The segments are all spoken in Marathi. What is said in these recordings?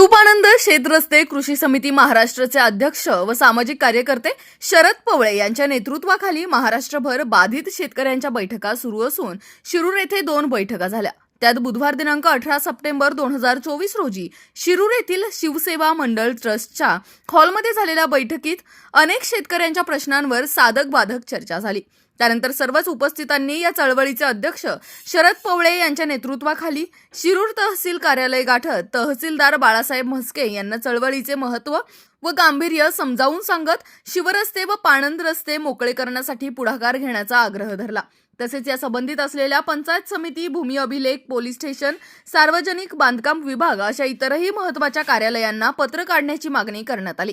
शिवपानंद शेतरस्ते कृषी समिती महाराष्ट्राचे अध्यक्ष व सामाजिक कार्यकर्ते शरद पवळे यांच्या नेतृत्वाखाली महाराष्ट्रभर बाधित शेतकऱ्यांच्या बैठका सुरू असून शिरूर येथे दोन बैठका झाल्या. त्यात बुधवार दिनांक अठरा सप्टेंबर दोन हजार चोवीस रोजी शिरूर येथील शिवसेवा मंडळ ट्रस्टच्या हॉलमध्ये झालेल्या बैठकीत अनेक शेतकऱ्यांच्या प्रश्नांवर साधक बाधक चर्चा झाली. त्यानंतर सर्वच उपस्थितांनी या चळवळीचे अध्यक्ष शरद पवळे यांच्या नेतृत्वाखाली शिरूर तहसील कार्यालय गाठत तहसीलदार बाळासाहेब म्हस्के यांना चळवळीचे महत्त्व व गांभीर्य समजावून सांगत शिवरस्ते व पाणंद रस्ते मोकळे करण्यासाठी पुढाकार घेण्याचा आग्रह धरला. तसेच या संबंधित असलेल्या पंचायत समिती भूमी अभिलेख पोलीस स्टेशन सार्वजनिक बांधकाम विभाग अशा इतरही महत्त्वाच्या कार्यालयांना पत्र काढण्याची मागणी करण्यात आली.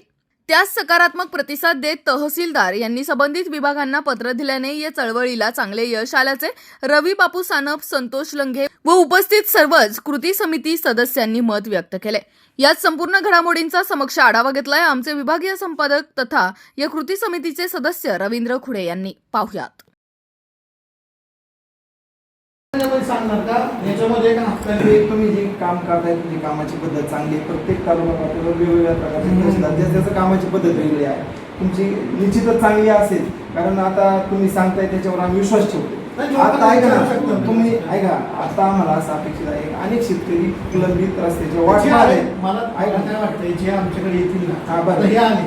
त्यास सकारात्मक प्रतिसाद देत तहसीलदार यांनी संबंधित विभागांना पत्र दिल्याने या चळवळीला चांगले यश आल्याचे रवी बापू सानप संतोष लंघे व उपस्थित सर्वच कृती समिती सदस्यांनी मत व्यक्त केले. यात संपूर्ण घडामोडींचा समक्ष आढावा घेतलाय आमचे विभागीय संपादक तथा या कृती समितीचे सदस्य रवींद्र खुडे यांनी. पाहुयात. त्याच्यामध्ये सांगणार का? याच्यामध्ये का त्यामध्ये तुम्ही जे काम करताय तुमची कामाची पद्धत चांगली आहे. प्रत्येक वेगवेगळ्या प्रकारचे त्याचं कामाची पद्धत वेगळी आहे. तुमची निश्चितच चांगली असेल. कारण आता तुम्ही सांगताय त्याच्यावर आम्ही विश्वास ठेवतो. आता ऐका. ना तुम्ही ऐका आता आम्हाला असं अपेक्षित आहे. अनेक शेतकरी प्रलंबित रस्त्याच्या वाट जे पाहत आहे, मला ऐका काय वाटतंय जे आमच्याकडे येतील हा, ना बरं. आता हे आले.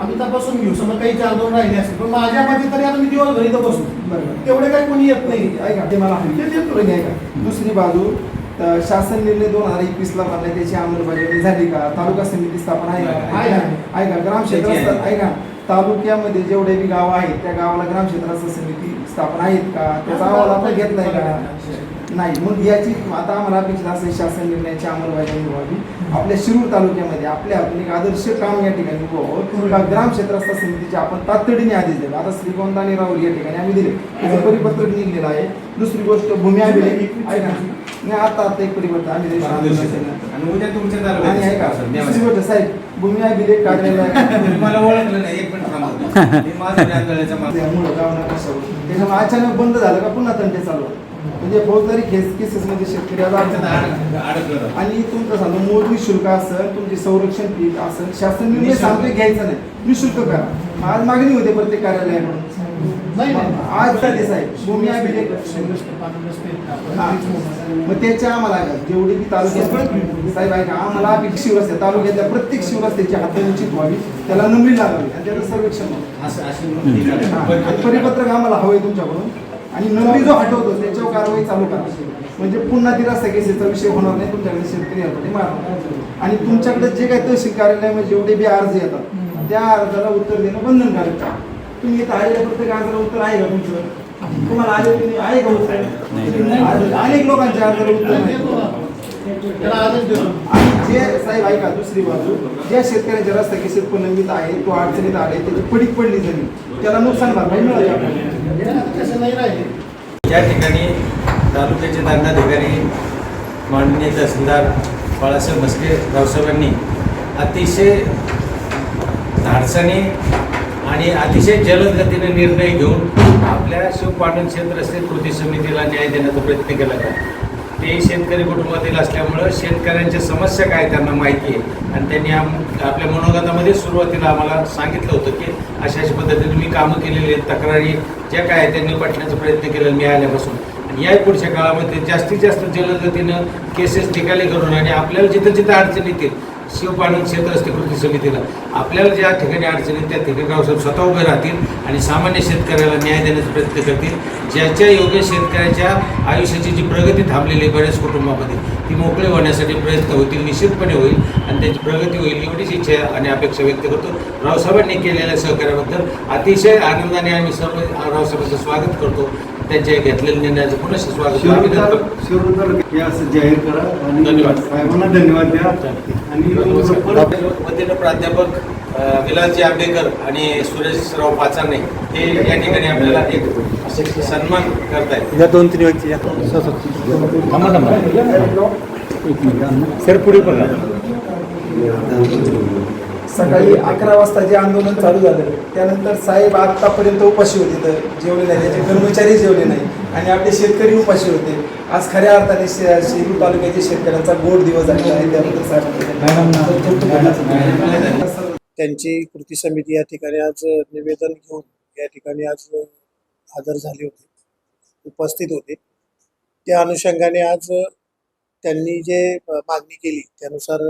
आम्ही तपासून घेऊ. समजा काही चार दोन राहिले असेल पण माझ्या मध्ये तरी आता मी दिवस घरी तर बसू बरोबर तेवढे काही कोणी येत नाही. ऐका ते मला. ते देतो. तुम्ही ऐका. दुसरी बाजू शासन निर्णय दोन हजार एकवीस ला बनलाय त्याची अंमलबजावणी झाली का? तालुका समिती स्थापना आहे का. ऐका ग्राम क्षेत्रात ऐका. तालुक्यामध्ये जेवढे बी गाव आहेत त्या गावाला ग्रामक्षेत्राचं समिती स्थापना आहेत का? त्याचा अहवाल आपण घेतलाय का? नाही. मग याची आता आम्हाला अपेक्षित असेल शासन निर्णयाची अंमलबजावणी व्हावी. आपल्या शिरूर तालुक्यामध्ये आपल्या एक आदर्श काम या ठिकाणी उभं का समितीचे आपण तातडीने आदेश दिले आता श्रीगोंदा आणि राहुल या ठिकाणी आम्ही दिले. त्याचं परिपत्रक निघलेलं आहे. दुसरी गोष्ट भूमी अभिलेख. नाही आता आता एक आम्ही दिले. आणि उद्या तुमच्या आणि दुसरी गोष्ट साहेब भूमी अभिलेख कार्यालय मला ओळखलं नाही एक सवय. त्याच्यामुळे अचानक बंद झालं का? पुन्हा तंटे चालू. म्हणजे फौजदारी केस केसेस मध्ये शेतकरी आहे. आणि तुमचं सांगतो मोजणी शुल्क असेल तुमची संरक्षण फी असेल शासन निर्णय सांगते घ्यायचं नाही. निशुल्क करा. आज मागणी होते प्रत्येक कार्यालयाकडून. नाही आज झाले साहेब भूमी अभिलेख मग त्याच्या आम्हाला जेवढी बी तालुक्यात साहेब ऐका आम्हाला अपेक्षित शिवरस्ते तालुक्यातल्या प्रत्येक शिवरस्त्याची हातांची व्हावी त्याला नंबरी लागावी आणि त्याचं सर्वेक्षण परिपत्रक आम्हाला हवंय तुमच्याकडून. आणि नंबरी जो हटवतो त्याच्यावर कारवाई चालू करा. म्हणजे पुन्हा ती रस्ता केसेचा विषय होणार नाही. तुमच्याकडे शेतकरी आणि तुमच्याकडे जे काही तहसील कार्यालयामध्ये जेवढे बी अर्ज येतात त्या अर्जाला उत्तर देणं बंधनकारक आहे. तुम्ही इथं आलेल्या प्रत्येक अर्जाला उत्तर आहे का तुमचं? तुम्हाला आले तुम्ही आहे का उत्तर अनेक लोकांच्या अर्जाला उत्तर नाही देतो आणि जे साहेब ऐका दुसरी बाजू. ज्या शेतकऱ्याच्या रस्ता केसेस प्रलंबित आहे तो अडचणीत आले त्याची पडीक पडली जमीन त्याला नुकसान भरपाई मिळाली या ठिकाणी तालुक्याचे दंडाधिकारी माननीय तहसीलदार बाळासाहेब म्हस्के रावसाहेबांनी अतिशय धाडसाने आणि अतिशय जलद गतीने निर्णय घेऊन आपल्या शिवपाटण क्षेत्रस्थित कृती समितीला न्याय देण्याचा प्रयत्न केला जातो. ते शेतकरी कुटुंबातील असल्यामुळं शेतकऱ्यांच्या समस्या काय त्यांना माहिती आहे. आणि त्यांनी आम आपल्या मनोगतामध्ये सुरुवातीला आम्हाला सांगितलं होतं की अशा अशा पद्धतीने मी कामं केलेली आहेत तक्रारी ज्या काय त्यांनी पटण्याचा प्रयत्न केला मिळाल्यापासून आणि या पुढच्या काळामध्ये जास्तीत जास्त जलद गतीनं केसेस निकाली करून आणि आपल्याला जिथं जिथं अडचण येतील शिवपाणी क्षेत्रस्थ कृती समितीला. आपल्याला ज्या ठिकाणी अडचणी आहेत, त्या ठिकाणी रावसाहेब स्वतः उभे राहतील आणि सामान्य शेतकऱ्याला न्याय देण्याचा प्रयत्न करतील. ज्याच्या योग्य शेतकऱ्याच्या आयुष्याची जी प्रगती थांबलेली आहे बऱ्याच कुटुंबामध्ये ती मोकळी होण्यासाठी प्रयत्न होतील निश्चितपणे होईल आणि त्याची प्रगती होईल एवढीच इच्छा आणि अपेक्षा व्यक्त करतो. रावसाहेबांनी केलेल्या सहकार्याबद्दल अतिशय आनंदाने आम्ही सर्व रावसाहेबांचं स्वागत करतो. त्यांच्या घेतलेल्या निर्णयाचं पुन्हा स्वागत जाहीर करा आणि धन्यवाद. साहेबांना धन्यवाद द्या. आणि वतीनं प्राध्यापक विलासजी आंबेकर आणि सुरेशराव पाचारणे हे या ठिकाणी आपल्याला एक सन्मान करतायत. या दोन तीन व्यक्ती सर पुढे बघा. सकाळी अकरा वाजता जे आंदोलन चालू झालं त्यानंतर साहेब आतापर्यंत उपाशी होते तर जेवले नाही त्याचे कर्मचारी जेवले नाही आणि आपले शेतकरी उपाशी होते. आज खऱ्या अर्थाने शे- तालुक्याच्या शेतकऱ्यांचा गोड दिवस झालेला आहे त्याबद्दल साहेब त्यांची कृती समिती या ठिकाणी आज निवेदन घेऊन या ठिकाणी आज हजर झाले होते उपस्थित होते. त्या अनुषंगाने आज त्यांनी जे मागणी केली त्यानुसार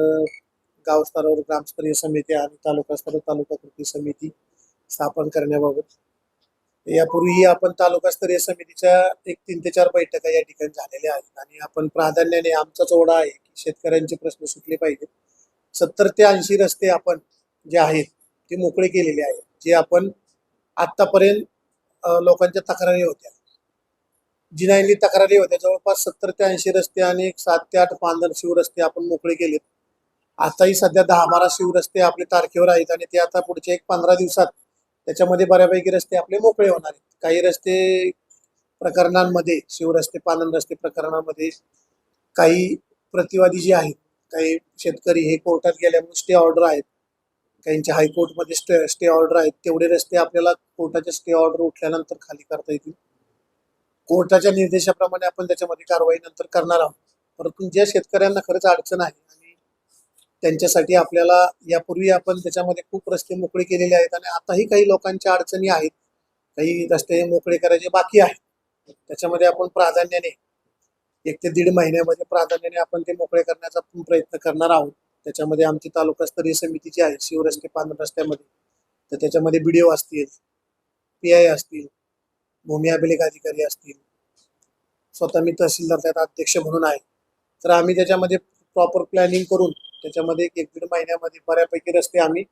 गावस्तरावर ग्रामस्तरीय समिती आणि तालुकास्तरावर तालुका कृती समिती स्थापन करण्याबाबत. यापूर्वीही आपण तालुकास्तरीय समितीच्या एक तीन ते चार बैठका या ठिकाणी झालेल्या आहेत. आणि आपण प्राधान्याने आमचाच ओढा आहे की शेतकऱ्यांचे प्रश्न सुटले पाहिजेत. सत्तर ते ऐंशी रस्ते आपण जे आहेत ते मोकळे केलेले आहेत जे आपण आत्तापर्यंत लोकांच्या तक्रारी होत्या. जिनाईली तक्रारी होत्या जवळपास सत्तर ते ऐंशी रस्ते आणि एक सात ते आठ पांदर शिव रस्ते आपण मोकळे केलेत. आताही सध्या दहा बारा शिवरस्ते आपले तारखेवर आहेत आणि ते आता पुढच्या एक पंधरा दिवसात त्याच्यामध्ये बऱ्यापैकी रस्ते आपले मोकळे होणार आहेत. काही रस्ते प्रकरणांमध्ये शिवरस्ते पालन रस्ते प्रकरणामध्ये काही प्रतिवादी जे आहेत काही शेतकरी हे कोर्टात गेल्यामुळे स्टे ऑर्डर आहेत. काहींचे हायकोर्टमध्ये स्टे स्टे ऑर्डर आहेत. तेवढे रस्ते आपल्याला कोर्टाचे स्टे ऑर्डर उठल्यानंतर खाली करता येतील. कोर्टाच्या निर्देशाप्रमाणे आपण त्याच्यामध्ये कारवाई नंतर करणार आहोत. परंतु ज्या शेतकऱ्यांना खरंच अडचण आहे त्यांच्यासाठी आपल्याला यापूर्वी आपण त्याच्यामध्ये खूप रस्ते मोकळे केलेले आहेत आणि आताही काही लोकांच्या अडचणी आहेत. काही रस्ते मोकळे करायचे बाकी आहेत. त्याच्यामध्ये आपण प्राधान्याने एक ते दीड महिन्यामध्ये प्राधान्याने आपण ते मोकळे करण्याचा प्रयत्न करणार आहोत. त्याच्यामध्ये आमची तालुकास्तरीय समिती जी आहे शिवरस्ते पान रस्त्यामध्ये तर त्याच्यामध्ये बी डी ओ असतील पी आय असतील भूमी अभिलेख अधिकारी असतील स्वतः मी तहसीलदार त्यात अध्यक्ष म्हणून आहे. तर आम्ही त्याच्यामध्ये प्रॉपर प्लॅनिंग करून त्याच्यामध्ये एक दीड महिन्यामध्ये बऱ्यापैकी रस्ते आम्ही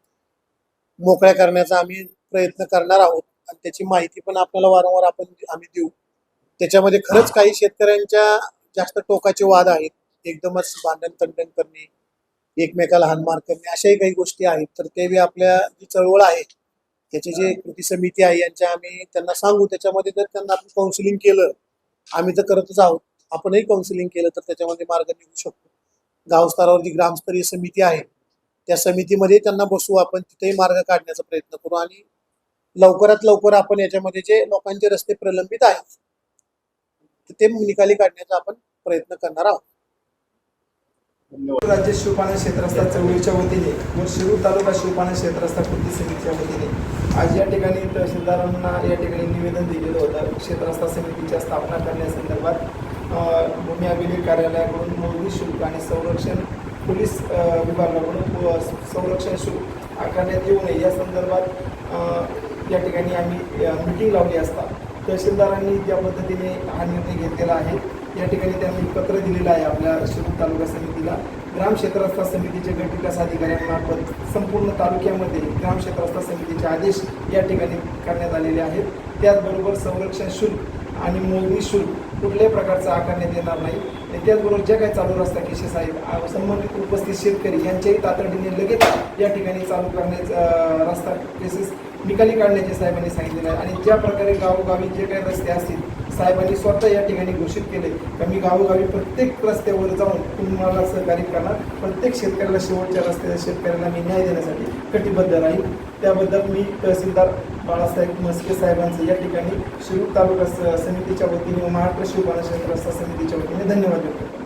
मोकळ्या करण्याचा आम्ही प्रयत्न करणार आहोत. आणि त्याची माहिती पण आपल्याला वारंवार आपण आम्ही देऊ. त्याच्यामध्ये खरंच काही शेतकऱ्यांच्या जास्त टोकाचे वाद आहेत. एकदमच भांडण तंडण करणे एकमेकाला हानमार करणे अशाही काही गोष्टी आहेत. तर ते बी आपल्या जी चळवळ आहे त्याची जी कृती समिती आहे यांच्या आम्ही त्यांना सांगू. त्याच्यामध्ये जर त्यांना आपण काउन्सिलिंग केलं आम्ही तर करतच आहोत. आपणही काउन्सिलिंग केलं तर त्याच्यामध्ये मार्ग निघू शकतो. गावस्तरावर जी ग्रामस्तरीय समिती आहे त्या समितीमध्ये त्यांना बसू आपण तिथेही मार्ग काढण्याचा प्रयत्न करू आणि लवकरात लवकर आपण याच्यामध्ये जे लोकांचे रस्ते प्रलंबित आहेत ते निकाली काढण्याचा आपण प्रयत्न करणार आहोत. राज्य शिवपालन क्षेत्रस्था चळवळीच्या वतीने व शिरूर तालुका शिवपालन क्षेत्रस्था कृती समितीच्या वतीने आज या ठिकाणी तहसीलदारांना या ठिकाणी निवेदन दिलेलं होतं. क्षेत्रस्था समितीच्या स्थापना करण्यासंदर्भात भूमी अभिलेख कार्यालयाकडून मोजणी शुल्क आणि संरक्षण पोलीस विभागाकडून संरक्षण शुल्क आकारण्यात येऊ नये. या संदर्भात या ठिकाणी आम्ही मिटिंग लावली असता. तहसीलदारांनी ज्या पद्धतीने हा निर्णय घेतलेला आहे या ठिकाणी त्यांनी पत्र दिलेलं आहे आपल्या शिरूर तालुका समितीला. ग्राम क्षेत्रस्था समितीचे गटविकास अधिकाऱ्यांमार्फत संपूर्ण तालुक्यामध्ये ग्राम क्षेत्रस्था समितीचे आदेश या ठिकाणी करण्यात आलेले आहेत. त्याचबरोबर संरक्षण शुल्क आणि मोजणी शुल्क कुठल्याही प्रकारचं आकारण्यात येणार नाही. आणि त्याचबरोबर ज्या काही चालू रस्ता केसेस आहेत संबंधित उपस्थित शेतकरी यांच्याही तातडीने लगेच या ठिकाणी चालू करण्याचा रस्ता केसेस निकाली काढण्याचे साहेबांनी सांगितलेलं आहे. आणि ज्या प्रकारे गावोगावी जे काही रस्ते असतील साहेबांनी स्वतः या ठिकाणी घोषित केले का मी गावोगावी प्रत्येक रस्त्यावर जाऊन तुम्हाला सहकार्य करणार? प्रत्येक शेतकऱ्याला शेवटच्या रस्त्याच्या शेतकऱ्याला मी न्याय देण्यासाठी कटिबद्ध राहील त्याबद्दल मी तहसीलदार बाळासाहेब म्हस्के साहेबांचं या ठिकाणी शिरूर तालुका समितीच्या वतीने महाराष्ट्र शिवपालन क्षेत्र समितीच्या वतीने धन्यवाद व्यक्त करतो.